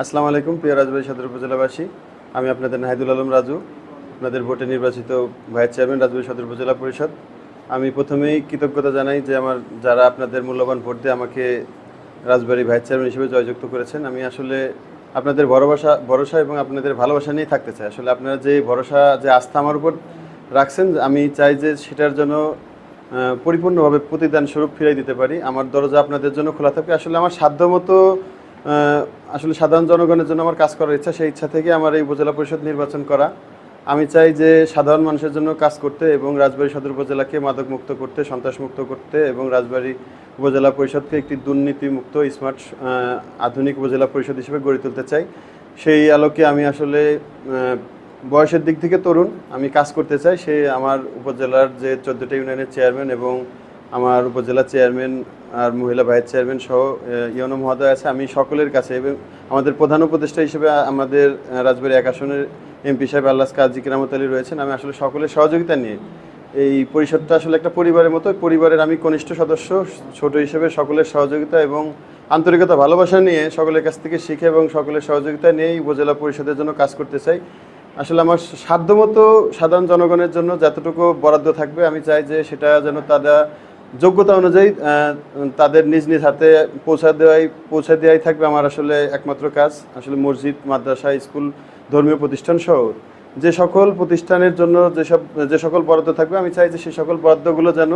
আসসালামু আলাইকুম, প্রিয় রাজবাড়ী সদর উপজেলাবাসী। আমি আপনাদের নাহিদুল আলম রাজু, আপনাদের ভোটে নির্বাচিত ভাইস চেয়ারম্যান রাজবাড়ী সদর উপজেলা পরিষদ। আমি প্রথমেই কৃতজ্ঞতা জানাই যে আমার যারা আপনাদের মূল্যবান ভোট দিয়ে আমাকে রাজবাড়ী ভাইস চেয়ারম্যান হিসেবে জয়যুক্ত করেছেন, আমি আসলে আপনাদের ভরসা ভরসা এবং আপনাদের ভালোবাসা নিয়েই থাকতে চাই। আসলে আপনারা যে ভরসা, যে আস্থা আমার উপর রাখছেন, আমি চাই যে সেটার জন্য পরিপূর্ণভাবে প্রতিদান স্বরূপ ফিরিয়ে দিতে পারি। আমার দরজা আপনাদের জন্য খোলা থাকে। আসলে আমার সাধ্যমতো আসলে সাধারণ জনগণের জন্য আমার কাজ করার ইচ্ছা, সেই ইচ্ছা থেকে আমার এই উপজেলা পরিষদ নির্বাচন করা। আমি চাই যে সাধারণ মানুষের জন্য কাজ করতে এবং রাজবাড়ী সদর উপজেলাকে মাদকমুক্ত করতে, সন্ত্রাসমুক্ত করতে এবং রাজবাড়ী উপজেলা পরিষদকে একটি দুর্নীতিমুক্ত, স্মার্ট আধুনিক উপজেলা পরিষদ হিসেবে গড়ে তুলতে চাই। সেই আলোকে আমি আসলে বয়সের দিক থেকে তরুণ, আমি কাজ করতে চাই। সে আমার উপজেলার যে চোদ্দোটা ইউনিয়নের চেয়ারম্যান এবং আমার উপজেলা চেয়ারম্যান আর মহিলা ভাইস চেয়ারম্যান সহ ইউনো মহোদয় আছে, আমি সকলের কাছে এবং আমাদের প্রধান উপদেষ্টা হিসেবে আমাদের রাজবাড়ী এক আসনের এমপি সাহেব আল্লাহ কাজী কিরামত আলী রয়েছেন। আমি আসলে সকলের সহযোগিতা নিয়ে এই পরিষদটা আসলে একটা পরিবারের মতো পরিবারের আমি কনিষ্ঠ সদস্য, ছোট হিসেবে সকলের সহযোগিতা এবং আন্তরিকতা, ভালোবাসা নিয়ে সকলের কাছ থেকে শিখে এবং সকলের সহযোগিতা নিয়েই উপজেলা পরিষদের জন্য কাজ করতে চাই। আসলে আমার সাধ্যমতো সাধারণ জনগণের জন্য যতটুকু বরাদ্দ থাকবে, আমি চাই যে সেটা যেন তারা যোগ্যতা অনুযায়ী তাদের নিজ নিজ হাতে পৌঁছা দেওয়াই, পৌঁছে দেওয়াই থাকবে আমার আসলে একমাত্র কাজ, আসলে মসজিদ, মাদ্রাসা, স্কুল, ধর্মীয় প্রতিষ্ঠান সহ। যে সকল প্রতিষ্ঠানের জন্য যেসব, যে সকল বরাদ্দ থাকবে, আমি চাই যে সেই সকল বরাদ্দগুলো যেন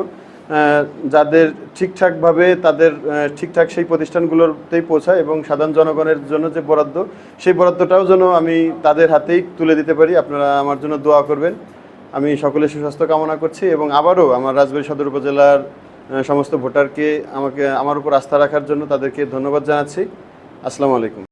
যাদের ঠিকঠাকভাবে তাদের ঠিকঠাক সেই প্রতিষ্ঠানগুলোতেই পৌঁছায় এবং সাধারণ জনগণের জন্য যে বরাদ্দ, সেই বরাদ্দটাও যেন আমি তাদের হাতেই তুলে দিতে পারি। আপনারা আমার জন্য দোয়া করবেন। আমি সকলের সুস্বাস্থ্য কামনা করছি এবং আবারও আমার রাজবাড়ী সদর উপজেলার সমস্ত ভোটারকে আমাকে আমার উপর আস্থা রাখার জন্য তাদেরকে ধন্যবাদ জানাচ্ছি। আসসালামু আলাইকুম।